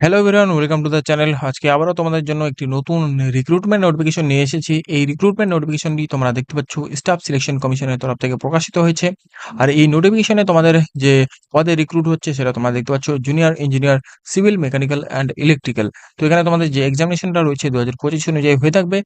Hello everyone welcome to the channel আজকে আবারও তোমাদের জন্য একটি নতুন রিক্রুটমেন্ট নোটিফিকেশন নিয়ে এসেছি। এই রিক্রুটমেন্ট নোটিফিকেশনটি তোমরা দেখতে পাচ্ছ স্টাফ সিলেকশন কমিশনের তরফ থেকে প্রকাশিত হয়েছে। আর এই নোটিফিকেশনে তোমাদের যে পদে রিক্রুট হচ্ছে, সেটা তোমরা দেখতে পাচ্ছ junior engineer civil mechanical and electrical তো এখানে তোমাদের যে এক্সামিনেশনটা রয়েছে দু হাজার পঁচিশ অনুযায়ী হয়ে থাকবে।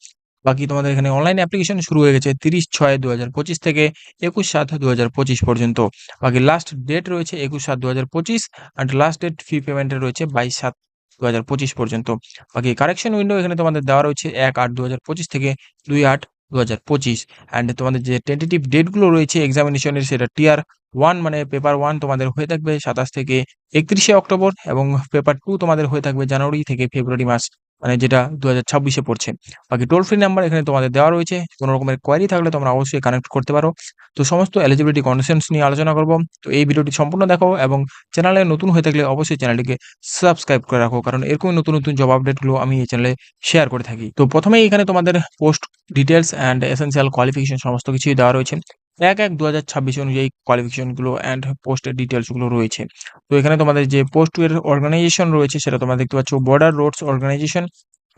বাকি তোমাদের এখানে অনলাইন অ্যাপ্লিকেশন শুরু হয়ে গেছে তিরিশ ছয় দু হাজার পঁচিশ থেকে একুশ সাত দু হাজার পঁচিশ পর্যন্ত। বাকি লাস্ট ডেট রয়েছে একুশ সাত দু হাজার পঁচিশ অ্যান্ড লাস্ট ডেট ফি পেমেন্টের রয়েছে বাইশ সাত দু হাজার পঁচিশ পর্যন্ত। বাকি কারেকশন উইন্ডো এখানে তোমাদের দেওয়া রয়েছে এক আট দু হাজার পঁচিশ থেকে দুই আট দু হাজার পঁচিশ। অ্যান্ড তোমাদের যে টেন্টেটিভ ডেটগুলো রয়েছে এক্সামিনেশনের সেটা টিয়ার ওয়ান মানে পেপার ওয়ান তোমাদের হয়ে থাকবে সাতাশ থেকে একত্রিশে অক্টোবর এবং পেপার টু তোমাদের হয়ে থাকবে জানুয়ারি থেকে ফেব্রুয়ারি মাস। মানে যেটা দু হাজার ছাব্বিশে পড়ছে। বাকি টোল ফ্রি নাম্বার এখানে তোমাদের দেওয়া রয়েছে। কোনো রকমের কোয়ারি থাকলে তোমরা অবশ্যই কানেক্ট করতে পারো। তো সমস্ত এলিজিবিলিটি কন্ডিশনস নিয়ে আলোচনা করব। তো এই ভিডিওটি সম্পূর্ণ দেখো এবং চ্যানেলে নতুন হয়ে থাকলে অবশ্যই চ্যানেলটিকে সাবস্ক্রাইব করে রাখো। কারণ এরকমই নতুন নতুন জব আপডেটগুলো আমি এই চ্যানেলে শেয়ার করে থাকি। তো প্রথমেই এখানে তোমাদের post details and essential qualification সমস্ত কিছুই দেওয়া রয়েছে। এক এক দু হাজার ছাব্বিশ অনুযায়ী কোয়ালিফিকেশনগুলো অ্যান্ড পোস্টের ডিটেলসগুলো রয়েছে। তো এখানে তোমাদের যে পোস্ট এর অর্গানাইজেশন রয়েছে সেটা তোমরা দেখতে পাচ্ছ বর্ডার রোডস অর্গানাইজেশন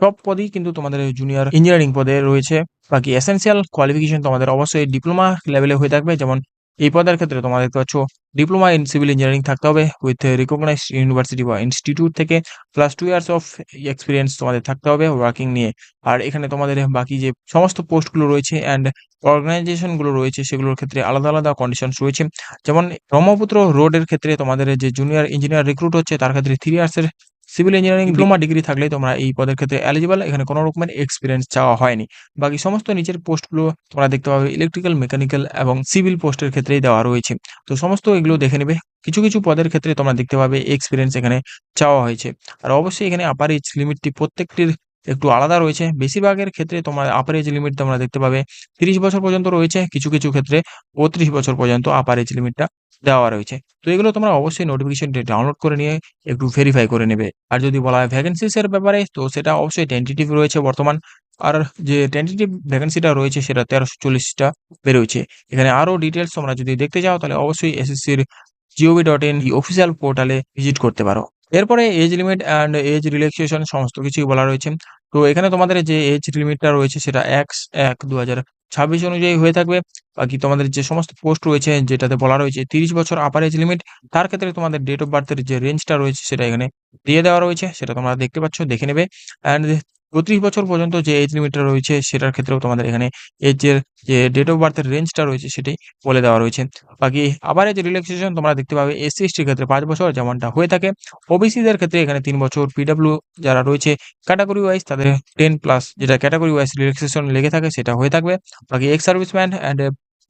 সব পদেই কিন্তু তোমাদের জুনিয়র ইঞ্জিনিয়ারিং পদে রয়েছে। বাকি এসেন্সিয়াল কোয়ালিফিকেশন তোমাদের অবশ্যই ডিপ্লোমা লেভেলে হয়ে থাকবে, যেমন এই পদের ক্ষেত্রে তোমরা দেখতে পাচ্ছ ডিপ্লোমা ইন সিভিল ইঞ্জিনিয়ারিং থাকতে হবে উইথ রিকগনাইজ ইউনিভার্সিটি বা ইনস্টিটিউট থেকে plus two years of experience তোমাদের থাকতে হবে ওয়ার্কিং নিয়ে। আর এখানে তোমাদের বাকি যে সমস্ত পোস্টগুলো রয়েছে অ্যান্ড অর্গানাইজেশনগুলো রয়েছে সেগুলোর ক্ষেত্রে আলাদা আলাদা কন্ডিশনস রয়েছে। যেমন ব্রহ্মপুত্র রোডের ক্ষেত্রে তোমাদের যে জুনিয়র ইঞ্জিনিয়ার রিক্রুট হচ্ছে, তার ক্ষেত্রে থ্রি ইয়ার্সের সিভিল ইঞ্জিনিয়ারিং ডিপ্লোমা ডিগ্রি থাকলে তোমরা এই পদের ক্ষেত্রে এলিজিবল এখানে কোনো রকমের এক্সপিরিয়েন্স চাওয়া হয়নি। বাকি সমস্ত নিচের পোস্টগুলো তোমরা দেখতে পাবে ইলেকট্রিক্যাল মেকানিক্যাল এবং সিভিল পোস্টের ক্ষেত্রেই দেওয়া রয়েছে। তো সমস্ত এগুলো দেখে নেবে। কিছু কিছু পদের ক্ষেত্রে তোমরা দেখতে পাবে এক্সপিরিয়েন্স এখানে চাওয়া হয়েছে। আর অবশ্যই এখানে আপার এজ লিমিটটি প্রত্যেকটির একটু আলাদা রয়েছে। বেশিরভাগের ক্ষেত্রে তোমার আপার এজ লিমিট তোমরা দেখতে পাবে। তিরিশ বছর পর্যন্ত রয়েছে, কিছু কিছু ক্ষেত্রে বত্রিশ বছর পর্যন্ত আপার এজ লিমিটটা দেওয়া রয়েছে। তো এগুলো তোমরা অবশ্যই নোটিফিকেশনটি ডাউনলোড করে নিয়ে একটু ভেরিফাই করে নেবে। আর যদি বলা হয় ভ্যাকেন্সিস এর ব্যাপারে, তো সেটা অবশ্যই টেন্টেটিভ রয়েছে বর্তমান। আর যে টেন্টেটিভ ভ্যাকেন্সিটা রয়েছে, সেটা তেরোশো চল্লিশটা বেরোচ্ছে এখানে আরও ডিটেলস তোমরা যদি দেখতে চাও, তাহলে অবশ্যই এসএসসির G O V dot in official পোর্টালে ভিজিট করতে পারো। এরপরে age limit and age relaxation সমস্ত কিছুই বলা রয়েছে। তো এখানে তোমাদের যে এজ লিমিটটা রয়েছে সেটা এক এক দু হাজার ছাব্বিশ অনুযায়ী হয়ে থাকবে। বাকি তোমাদের যে সমস্ত পোস্ট রয়েছে যেটাতে বলা রয়েছে তিরিশ বছর আপার এজ লিমিট তার ক্ষেত্রে তোমাদের ডেট অফ বার্থের যে রেঞ্জটা রয়েছে সেটা এখানে দিয়ে দেওয়া রয়েছে, সেটা তোমরা দেখতে পাচ্ছ, দেখে নেবে। অ্যান্ড বত্রিশ বছর পর্যন্ত যে এজ লিমিটটা রয়েছে, সেটার ক্ষেত্রেও তোমাদের এখানে এজের যে ডেট অফ বার্থের রেঞ্জটা রয়েছে, সেটাই বলে দেওয়া রয়েছে। বাকি আবার যে রিল্যাক্সেশন তোমরা দেখতে পাবে এসসি এসটির ক্ষেত্রে পাঁচ বছর যেমনটা হয়ে থাকে। ওবিসিদের ক্ষেত্রে এখানে তিন বছর পিডাব্লিউ যারা রয়েছে ক্যাটাগরি ওয়াইজ তাদের টেন প্লাস যেটা ক্যাটাগরি ওয়াইজ রিল্যাক্সেশন লেগে থাকে, সেটা হয়ে থাকবে। বাকি এক্স সার্ভিসম্যান অ্যান্ড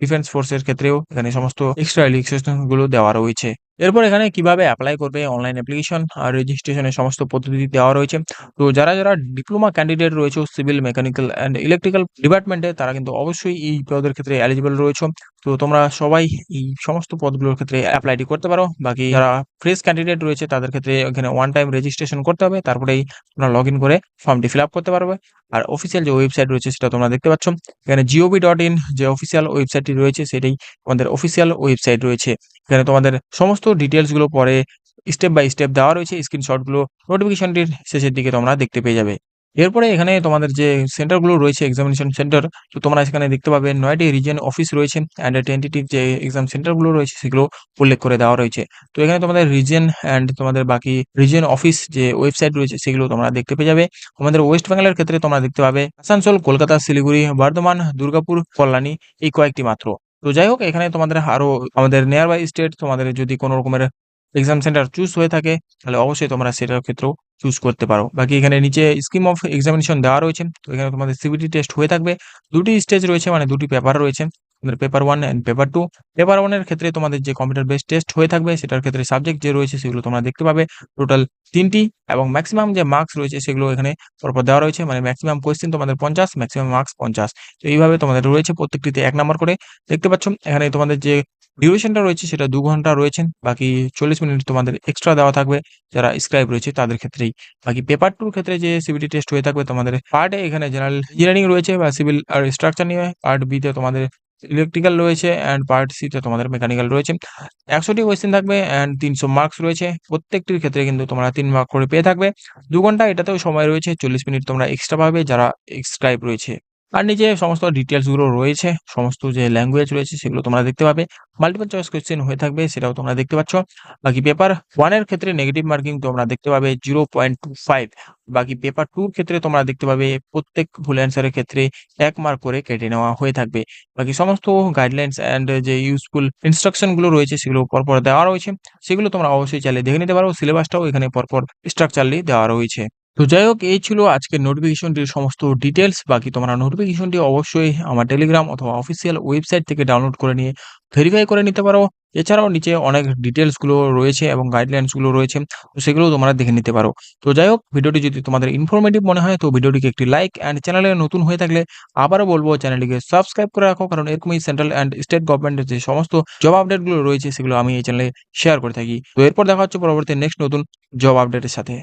ডিফেন্স ফোর্সের ক্ষেত্রেও এখানে সমস্ত এক্সট্রা রিল্যাক্সেশনগুলো দেওয়া রয়েছে। এরপর এখানে কীভাবে অ্যাপ্লাই করবে অনলাইন অ্যাপ্লিকেশন আর রেজিস্ট্রেশনের সমস্ত পদ্ধতি দেওয়া রয়েছে। তো যারা যারা ডিপ্লোমা ক্যান্ডিডেট রয়েছে সিভিল মেকানিক্যাল অ্যান্ড ইলেকট্রিক্যাল ডিপার্টমেন্টে তারা কিন্তু অবশ্যই এই পদের ক্ষেত্রে এলিজিবল রয়েছে। তো তোমরা সবাই এই সমস্ত পদগুলোর ক্ষেত্রে অ্যাপ্লাইটি করতে পারো। বাকি যারা ফ্রেশ ক্যান্ডিডেট রয়েছে, তাদের ক্ষেত্রে এখানে ওয়ান টাইম রেজিস্ট্রেশন করতে হবে। তারপরেই তোমরা লগ ইন করে ফর্মটি ফিল আপ করতে পারবে। আর অফিসিয়াল যে ওয়েবসাইট রয়েছে, সেটা তোমরা দেখতে পাচ্ছ। এখানে G O V dot in যে অফিসিয়াল ওয়েবসাইটটি রয়েছে, সেটাই আমাদের অফিসিয়াল ওয়েবসাইট রয়েছে। এখানে তোমাদের সমস্ত ডিটেলসগুলো পরে স্টেপ বাই স্টেপ দেওয়া রয়েছে স্ক্রিনশটগুলো নোটিফিকেশনটির শেষের দিকে তোমরা দেখতে পেয়ে যাবে। এরপরে এখানে তোমাদের যে সেন্টারগুলো রয়েছে এক্সামিনেশন সেন্টার তো তোমরা সেখানে দেখতে পাবে নয়টি রিজন অফিস রয়েছে অ্যান্ড টেন্টেটিভ যে এক্সাম সেন্টারগুলো রয়েছে সেগুলো উল্লেখ করে দেওয়া রয়েছে। তো এখানে তোমাদের রিজন অ্যান্ড তোমাদের বাকি রিজন অফিস যে ওয়েবসাইট রয়েছে সেগুলো তোমরা দেখতে পেয়ে যাবে। আমাদের ওয়েস্ট বেঙ্গলের ক্ষেত্রে তোমরা দেখতে পাবে, আসানসোল, কলকাতা, শিলিগুড়ি, বর্ধমান, দুর্গাপুর, কল্যাণী, এই কয়েকটি মাত্র। তো যাই হোক এখানে তোমাদের আরও আমাদের নিয়ার বাই স্টেট তোমাদের যদি কোনো রকমের এক্সাম সেন্টার চুজ হয়ে থাকে, তাহলে অবশ্যই তোমরা সেটার ক্ষেত্রেও চুজ করতে পারো। বাকি এখানে নিচে স্কিম অফ এক্সামিনেশন দেওয়া রয়েছে, তো এখানে তোমাদের সিবিটি টেস্ট হয়ে থাকবে। দুটি স্টেজ রয়েছে মানে দুটি পেপার রয়েছে। তোমাদের paper one and paper two paper ওয়ানের ক্ষেত্রে তোমাদের যে কম্পিউটার বেস টেস্ট হয়ে থাকবে, সেটার ক্ষেত্রে সাবজেক্ট যে রয়েছে, সেগুলো তোমরা দেখতে পাবে। টোটাল তিনটি এবং ম্যাক্সিমাম যে মার্কস রয়েছে, সেগুলো এখানে পরপর দেওয়া রয়েছে। মানে ম্যাক্সিমাম কোয়েশ্চেন তোমাদের পঞ্চাশ ম্যাক্সিমাম মার্কস পঞ্চাশ। তো এইভাবে তোমাদের রয়েছে প্রত্যেকটিতে এক নম্বর করে। দেখতে পাচ্ছ, এখানে তোমাদের যে ডিউরেশনটা রয়েছে, সেটা দু ঘণ্টা রয়েছেন বাকি চল্লিশ মিনিট তোমাদের এক্সট্রা দেওয়া থাকবে, যারা স্ক্রাইব রয়েছে, তাদের ক্ষেত্রেই। বাকি পেপার টুর ক্ষেত্রে যে সিবিটি টেস্ট হয়ে থাকবে, তোমাদের পার্ট এ এখানে জেনারেল ইঞ্জিনিয়ারিং রয়েছে বা সিভিল আর স্ট্রাকচার নিয়ে। পার্ট বি তে তোমাদের ইলেকট্রিক্যাল রয়েছে অ্যান্ড পার্ট সিতে তোমাদের মেকানিক্যাল রয়েছে। একশোটি কোয়েশ্চেন থাকবে অ্যান্ড ৩০০ মার্কস রয়েছে। প্রত্যেকটির ক্ষেত্রে কিন্তু তোমরা তিন মার্ক করে পেয়ে থাকবে। দু ঘণ্টা এটাতেও সময় রয়েছে। ৪০ মিনিট তোমরা এক্সট্রা পাবে যারা এক্সক্রাইব রয়েছে। আর নিচে সমস্ত ডিটেইলসগুলো রয়েছে। সমস্ত যে ল্যাঙ্গুয়েজ রয়েছে সেগুলো তোমরা দেখতে পাবে। মাল্টিপল চয়েস কোয়েশ্চেন হয়ে থাকবে, সেটাও তোমরা দেখতে পাচ্ছ। বাকি পেপার 1 এর ক্ষেত্রে নেগেটিভ মার্কিং তোমরা দেখতে পাবে 0.25 বাকি পেপার 2 এর ক্ষেত্রে তোমরা দেখতে পাবে প্রত্যেক ভুল অ্যান্সার এর ক্ষেত্রে এক মার্ক করে কেটে নেওয়া হয়ে থাকবে। বাকি সমস্ত গাইডলাইনস অ্যান্ড যে ইউজফুল ইনস্ট্রাকশনগুলো রয়েছে সেগুলো পরপর দেওয়া রয়েছে। সেগুলো তোমরা অবশ্যই চাইলে দেখে নিতে পারো। সিলেবাসটাও এখানে পরপর স্ট্রাকচারলি দেওয়া রয়েছে। তো যাই হোক এই ছিল আজকের নোটিফিকেশনটির সমস্ত ডিটেইলস। বাকি তোমরা নোটিফিকেশনটি অবশ্যই আমার টেলিগ্রাম অথবা অফিসিয়াল ওয়েবসাইট থেকে ডাউনলোড করে নিয়ে ভেরিফাই করে নিতে পারো। এছাড়াও নিচে অনেক ডিটেইলসগুলো রয়েছে এবং গাইডলাইনসগুলো রয়েছে। তো সেগুলোও তোমরা দেখে নিতে পারো। তো যাই হোক ভিডিওটি যদি তোমাদের ইনফরমেটিভ মনে হয়, তো ভিডিওটিকে একটি লাইক অ্যান্ড চ্যানেলে নতুন হয়ে থাকলে আবারও বলব চ্যানেলটিকে সাবস্ক্রাইব করে রাখো। কারণ এরকমই সেন্ট্রাল অ্যান্ড স্টেট গভর্নমেন্টের যে সমস্ত জব আপডেটগুলো রয়েছে, সেগুলো আমি এই চ্যানেলে শেয়ার করে থাকি। তো এরপর দেখা হচ্ছে পরবর্তী নেক্সট নতুন জব আপডেটের সাথে।